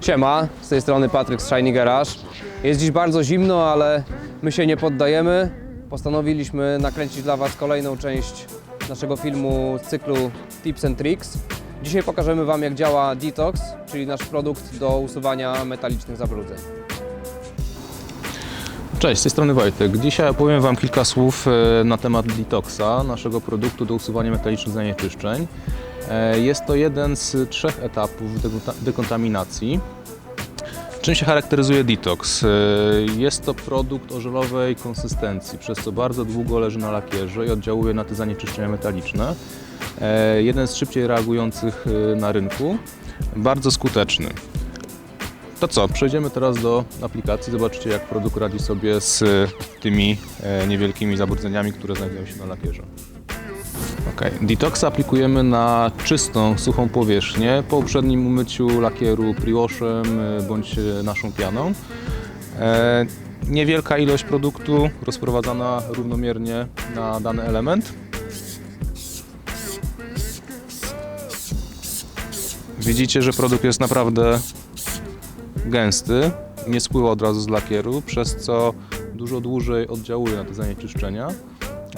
Siema, z tej strony Patryk z Shiny Garage. Jest dziś bardzo zimno, ale my się nie poddajemy. Postanowiliśmy nakręcić dla Was kolejną część naszego filmu z cyklu Tips and Tricks. Dzisiaj pokażemy Wam jak działa Detox, czyli nasz produkt do usuwania metalicznych zabrudzeń. Cześć, z tej strony Wojtek. Dzisiaj opowiem Wam kilka słów e, na temat Detoxa, naszego produktu do usuwania metalicznych zanieczyszczeń. E, Jest to jeden z trzech etapów dekonta- dekontaminacji. Czym się charakteryzuje Detox? E, Jest to produkt o żelowej konsystencji, przez co bardzo długo leży na lakierze i oddziałuje na te zanieczyszczenia metaliczne. Jeden z szybciej reagujących na rynku, bardzo skuteczny. To co, przejdziemy teraz do aplikacji, zobaczycie jak produkt radzi sobie z tymi e, niewielkimi zabrudzeniami, które znajdują się na lakierze. Ok, Detoxa aplikujemy na czystą, suchą powierzchnię po uprzednim umyciu lakieru priwaszem e, bądź e, naszą pianą. E, Niewielka ilość produktu rozprowadzana równomiernie na dany element. Widzicie, że produkt jest naprawdę gęsty, nie spływa od razu z lakieru, przez co dużo dłużej oddziałuje na te zanieczyszczenia.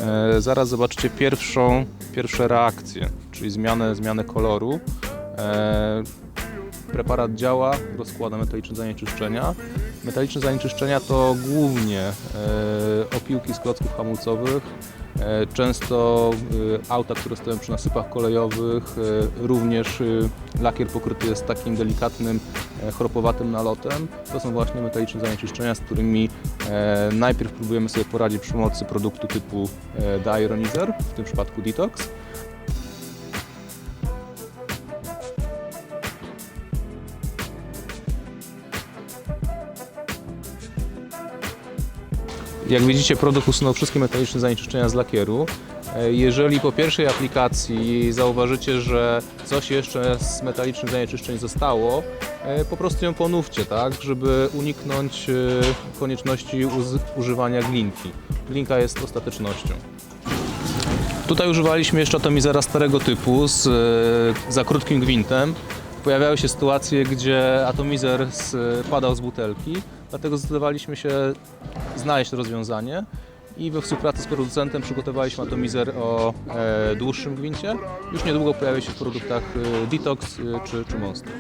E, zaraz zobaczycie pierwszą, pierwsze reakcje, czyli zmianę, zmianę koloru. E, preparat działa, rozkłada metaliczne zanieczyszczenia. Metaliczne zanieczyszczenia to głównie e, opiłki z klocków hamulcowych, często e, auta, które stoją przy nasypach kolejowych, e, również e, lakier pokryty jest takim delikatnym, e, chropowatym nalotem. To są właśnie metaliczne zanieczyszczenia, z którymi e, najpierw próbujemy sobie poradzić przy pomocy produktu typu e, Diaronizer, w tym przypadku Detox. Jak widzicie, produkt usunął wszystkie metaliczne zanieczyszczenia z lakieru. E, Jeżeli po pierwszej aplikacji zauważycie, że coś jeszcze z metalicznych zanieczyszczeń zostało, e, po prostu ją ponówcie, tak, żeby uniknąć e, konieczności używania glinki. Glinka jest ostatecznością. Tutaj używaliśmy jeszcze atomizera starego typu z za krótkim gwintem. Pojawiały się sytuacje, gdzie atomizer spadał z butelki, dlatego zdecydowaliśmy się znaleźć rozwiązanie i we współpracy z producentem przygotowaliśmy atomizer o e, dłuższym gwincie. Już niedługo pojawi się w produktach e, Detox e, czy, czy Monster.